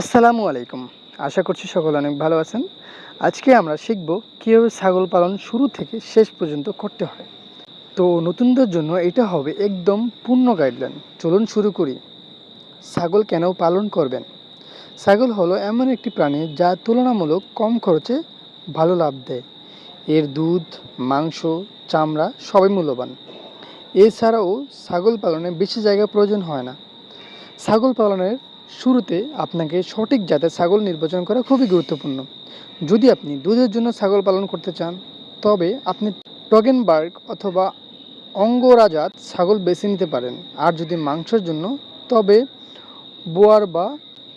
আসসালামু আলাইকুম। আশা করছি সকলে অনেক ভালো আছেন। আজকে আমরা শিখব কীভাবে ছাগল পালন শুরু থেকে শেষ পর্যন্ত করতে হয়। তো নতুনদের জন্য এটা হবে একদম পূর্ণ গাইডলাইন চলুন শুরু করি। ছাগল কেন পালন করবেন? ছাগল হলো এমন একটি প্রাণী যা তুলনামূলক কম খরচে ভালো লাভ দেয়। এর দুধ, মাংস, চামড়া সবই মূল্যবান। এছাড়াও ছাগল পালনে বেশি জায়গা প্রয়োজন হয় না। ছাগল পালনের শুরুতে আপনাকে সঠিক জাতের ছাগল নির্বাচন করা খুবই গুরুত্বপূর্ণ। যদি আপনি দুধের জন্য ছাগল পালন করতে চান, তবে আপনি টগেনবার্গ অথবা অঙ্গরাজাত ছাগল বেছে নিতে পারেন। আর যদি মাংসের জন্য, তবে বোয়ার বা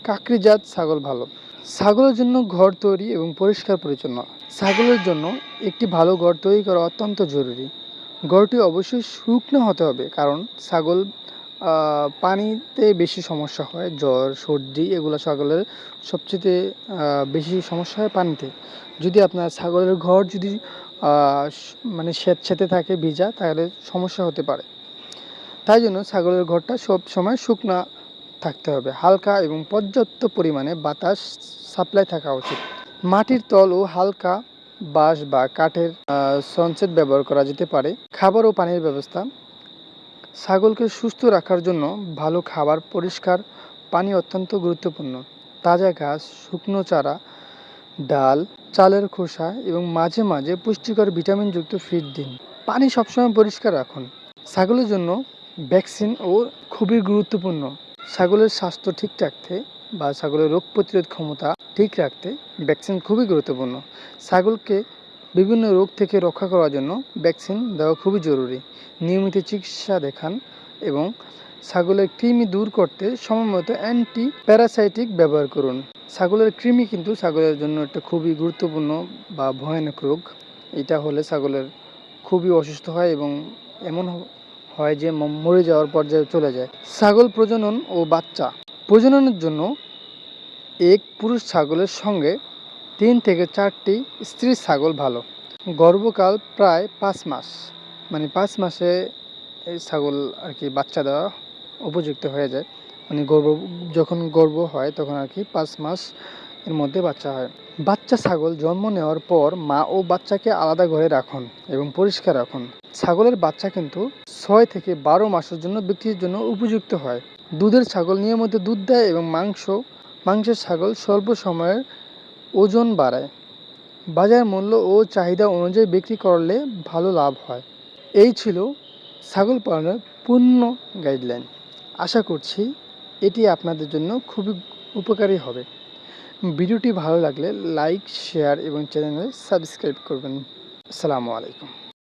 কাকরিজাত ছাগল ভালো। ছাগলের জন্য ঘর তৈরি এবং পরিষ্কার পরিচ্ছন্ন। ছাগলের জন্য একটি ভালো ঘর তৈরি করা অত্যন্ত জরুরি। ঘরটি অবশ্যই শুকনো হতে হবে, কারণ ছাগল পানিতে বেশি সমস্যা হয়, জ্বর, সর্দি, এগুলো ছাগলের সবচেয়ে বেশি সমস্যা হয় পানিতে। যদি আপনার ছাগলের ঘর যদি মানে স্যাঁতস্যাঁতে থাকে, ভিজা, তাহলে সমস্যা হতে পারে। তাই জন্য ছাগলের ঘরটা সব সময় শুকনা থাকতে হবে। হালকা এবং পর্যাপ্ত পরিমাণে বাতাস সাপ্লাই থাকা উচিত। মাটির তল ও হালকা বাঁশ বা কাঠের সনসেট ব্যবহার করা যেতে পারে। খাবার ও পানির ব্যবস্থা ছাগলকে সুস্থ রাখার জন্য ভালো খাবার, পরিষ্কার, পানি অত্যন্ত গুরুত্বপূর্ণ। তাজা ঘাস, শুকনো চারা, ডাল, চালের খোসা এবং মাঝে মাঝে পুষ্টিকর ভিটামিনযুক্ত ফিড দিন। পানি সবসময় পরিষ্কার রাখুন। ছাগলের জন্য ভ্যাকসিন ও খুবই গুরুত্বপূর্ণ। ছাগলের স্বাস্থ্য ঠিক রাখতে বা ছাগলের রোগ প্রতিরোধ ক্ষমতা ঠিক রাখতে ভ্যাকসিন খুবই গুরুত্বপূর্ণ। ছাগলকে বিভিন্ন রোগ থেকে রক্ষা করার জন্য ভ্যাকসিন দেওয়া খুবই জরুরি। নিয়মিত চিকিৎসা দেখান এবং ছাগলের কৃমি দূর করতে সময়মতো অ্যান্টি প্যারাসাইটিক ব্যবহার করুন। ছাগলের কৃমি কিন্তু ছাগলের জন্য একটা খুবই গুরুত্বপূর্ণ বা ভয়ানক রোগ। এটা হলে ছাগলের খুবই অসুস্থ হয় এবং এমন হয় যে মরে যাওয়ার পর্যায়ে চলে যায়। ছাগল প্রজনন ও বাচ্চা। প্রজননের জন্য এক পুরুষ ছাগলের সঙ্গে তিন থেকে চারটি স্ত্রী ছাগল ভালো। গর্ভকাল প্রায় পাঁচ মাস। মানে পাঁচ মাসে এই ছাগল আর কি বাচ্চা দেওয়া উপযুক্ত হয়ে যায়। মানে গর্ভ, যখন গর্ভ হয় তখন আর কি পাঁচ মাস এর মধ্যে বাচ্চা হয়। বাচ্চা ছাগল জন্ম নেওয়ার পর মা ও বাচ্চাকে আলাদা ঘরে রাখুন এবং পরিষ্কার রাখুন। ছাগলের বাচ্চা কিন্তু ছয় থেকে বারো মাসের জন্য বিক্রির জন্য উপযুক্ত হয়। দুধের ছাগল নিয়মিত দুধ দেয় এবং মাংস, মাংসের ছাগল স্বল্প সময়ের ওজন বাড়ায়। বাজার মূল্য ও চাহিদা অনুযায়ী বিক্রি করলে ভালো লাভ হয়। এই ছিল ছাগল পালনের পূর্ণ গাইডলাইন আশা করছি এটি আপনাদের জন্য খুবই উপকারী হবে। ভিডিওটি ভালো লাগলে লাইক শেয়ার এবং চ্যানেলে সাবস্ক্রাইব করবেন। আসসালামু আলাইকুম।